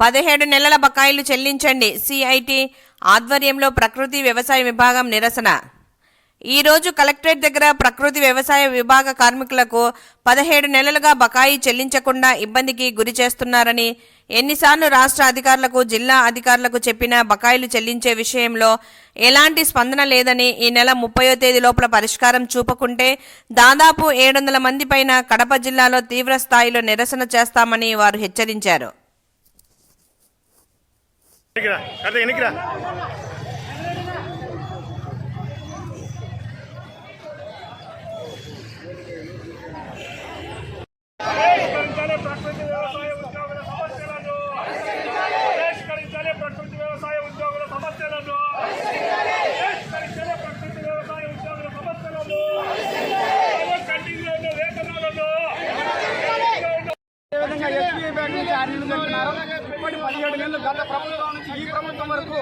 పదిహేడు నెలల బకాయిలు చెల్లించండి. సిఐటి ఆధ్వర్యంలో ప్రకృతి వ్యవసాయ విభాగం నిరసన. ఈ రోజు కలెక్టరేట్ దగ్గర ప్రకృతి వ్యవసాయ విభాగ కార్మికులకు పదిహేడు నెలలుగా బకాయి చెల్లించకుండా ఇబ్బందికి గురి చేస్తున్నారని ఎన్నిసార్లు రాష్ట్ర అధికారులకు జిల్లా అధికారులకు చెప్పినా బకాయిలు చెల్లించే విషయంలో ఎలాంటి స్పందన లేదని ఈ నెల ముప్పయో తేదీ లోపల పరిష్కారం చూపకుంటే దాదాపు ఏడు వందల మంది పైన కడప జిల్లాలో తీవ్ర స్థాయిలో నిరసన చేస్తామని వారు హెచ్చరించారు. ఉన్న వేతనాలను అదేవిధంగా ఎస్బీఐ బ్యాంక్ నుంచి ఆరు కట్టినారు ఇప్పటి పదిహేడు నెలలు గత ప్రభుత్వం నుంచి ఈ ప్రభుత్వం వరకు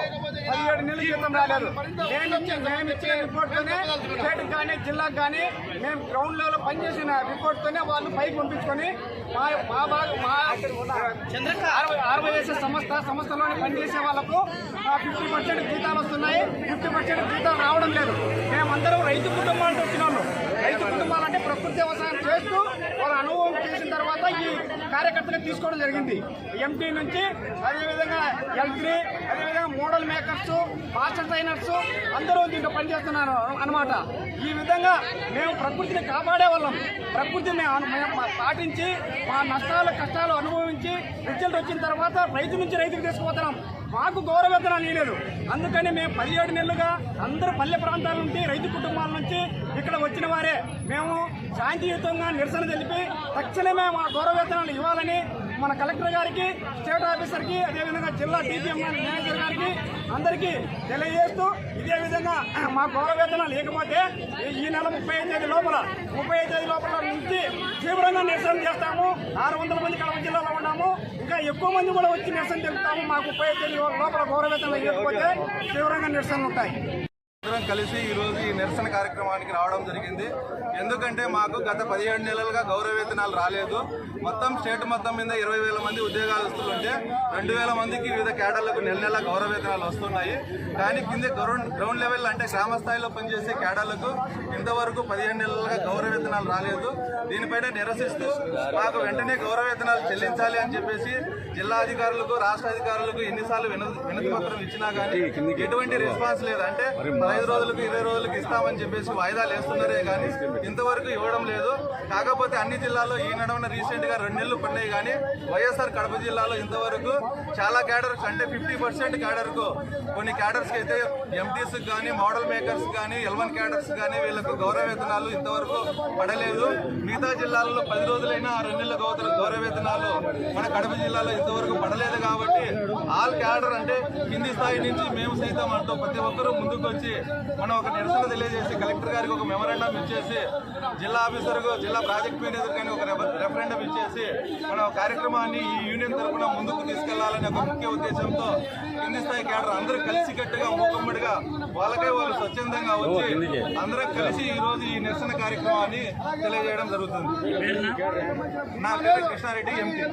పదిహేడు నెలలు జీతం రాలేదు. మేము ఇచ్చే మేము ఇచ్చిన రిపోర్ట్తోనే స్టేట్ కానీ జిల్లాకు కానీ మేము గ్రౌండ్ లెవెల్ పనిచేసిన రిపోర్ట్తోనే వాళ్ళు పైకి పంపించుకొని మా మా భాగం మా ఆర్వైఎస్ఎస్ సంస్థ సంస్థలోనే పనిచేసే వాళ్ళకు ఫిఫ్టీ పర్సెంట్ జీతాలు వస్తున్నాయి. ఫిఫ్టీ పర్సెంట్ జీతాలు రావడం లేదు. మేమందరం రైతు కుటుంబాలకు వచ్చిన రైతు కుటుంబాలంటే ప్రకృతి వ్యవసాయం చేస్తూ వాళ్ళ అనుభవం చేసిన తర్వాత కార్యకర్తలకు కార్యకర్తలు తీసుకోవడం జరిగింది. ఎంపీ నుంచి అదేవిధంగా ఎల్ త్రీ అదేవిధంగా మోడల్ మేకర్స్ మాస్టర్ ట్రైనర్స్ అందరూ దీంట్లో పనిచేస్తున్నారు అనమాట ఈ విధంగా మేము ప్రకృతిని కాపాడే వాళ్ళం. ప్రకృతిని పాటించి మా నష్టాలు కష్టాలు అనుభవించి రిజల్ట్ వచ్చిన తర్వాత రైతు నుంచి రైతుకు తీసుకుపోతున్నాం. మాకు గౌరవేతనాలు ఇవ్వలేదు అందుకని మేము పదిహేడు నెలలుగా అందరూ పల్లె ప్రాంతాల నుండి రైతు కుటుంబాల నుంచి ఇక్కడ వచ్చిన వారే. మేము శాంతియుతంగా నిరసన తెలిపి తక్షణమే మా గౌరవేతనాలు ఇవ్వాలని మన కలెక్టర్ గారికి స్టేట్ ఆఫీసర్కి అదేవిధంగా జిల్లా డీజీఎం మేనేజర్ గారికి అందరికీ తెలియజేస్తూ ఇదే విధంగా మా గౌరవేతనాలు లేకపోతే ఈ నెల ముప్పై తేదీ లోపల ముప్పై తేదీ లోపల నుంచి తీవ్రంగా నిరసన చేస్తాము. ఆరు వందల మంది కడప జిల్లాలో ఉన్నాము. ఇంకా ఎక్కువ మంది కూడా వచ్చి నిరసన తెలుపుతాము. మాకు ముప్పై తేదీ లోపల గౌరవేతనాలు లేకపోతే తీవ్రంగా నిరసనలు ఉంటాయి. అందరం కలిసి ఈరోజు ఈ నిరసన కార్యక్రమానికి రావడం జరిగింది. ఎందుకంటే మాకు గత పదిహేడు నెలలుగా గౌరవ వేతనాలు రాలేదు. మొత్తం స్టేట్ మొత్తం మీద ఇరవై వేల మంది ఉద్యోగస్తులు ఉంటే రెండు వేల మందికి వివిధ కేడర్లకు నెల నెల గౌరవ వేతనాలు వస్తున్నాయి. కానీ కింద గ్రౌండ్ గ్రౌండ్ లెవెల్ అంటే గ్రామ స్థాయిలో పనిచేసే కేడర్లకు ఇంతవరకు పదిహేడు నెలలుగా గౌరవ వేతనాలు రాలేదు. దీనిపైన నిరసిస్తూ మాకు వెంటనే గౌరవ వేతనాలు చెల్లించాలి అని చెప్పేసి జిల్లా అధికారులకు రాష్ట్ర అధికారులకు ఎన్నిసార్లు వినతి వినతి పత్రం ఇచ్చినా కానీ ఎటువంటి రెస్పాన్స్ లేదు. అంటే పదహైదు రోజులకు ఇరవై రోజులకు ఇస్తామని చెప్పేసి వాయిదాలు వేస్తున్నారే కానీ ఇంతవరకు ఇవ్వడం లేదు. కాకపోతే అన్ని జిల్లాల్లో ఈ నడవన రీసెంట్గా రెండు నెలలు పడినాయి కానీ వైఎస్ఆర్ కడప జిల్లాలో ఇంతవరకు చాలా క్యాడర్స్ అంటే ఫిఫ్టీ పర్సెంట్ క్యాడర్కు కొన్ని క్యాడర్స్కి అయితే ఎంటీస్ కానీ మోడల్ మేకర్స్ కానీ ఎల్వన్ క్యాడర్స్ కానీ వీళ్ళకు గౌరవ వేతనాలు ఇంతవరకు పడలేదు. మిగతా జిల్లాలలో పది రోజులైనా ఆ రెండు నెలల గౌరవేతనాలు గౌరవ వేతనాలు మన కడప జిల్లాలో ఇంతవరకు పడలేదు కాబట్టి ఆల్ క్యాడర్ అంటే కింది స్థాయి నుంచి మేము సైతం అంటూ ప్రతి ఒక్కరూ ముందుకు వచ్చి మనం ఒక నిరసన తెలియజేసి కలెక్టర్ గారికి ఒక మెమరాండం ఇచ్చేసి జిల్లా ఆఫీసర్ జిల్లా ప్రాజెక్ట్ మేనేజర్ కానీ ఒక రెఫరెండం ఇచ్చేసి మన కార్యక్రమాన్ని ఈ యూనియన్ తరఫున ముందుకు తీసుకెళ్ళాలనే ఒక ముఖ్య ఉద్దేశంతో కింది స్థాయి క్యాడర్ అందరూ కలిసికట్టుగా మూకమ్మడిగా వాళ్ళకే వాళ్ళు స్వచ్ఛందంగా వచ్చి అందరం కలిసి ఈ రోజు ఈ నిరసన కార్యక్రమాన్ని తెలియజేయడం జరుగుతుంది. నా పేరు కృష్ణారెడ్డి ఎంపీ.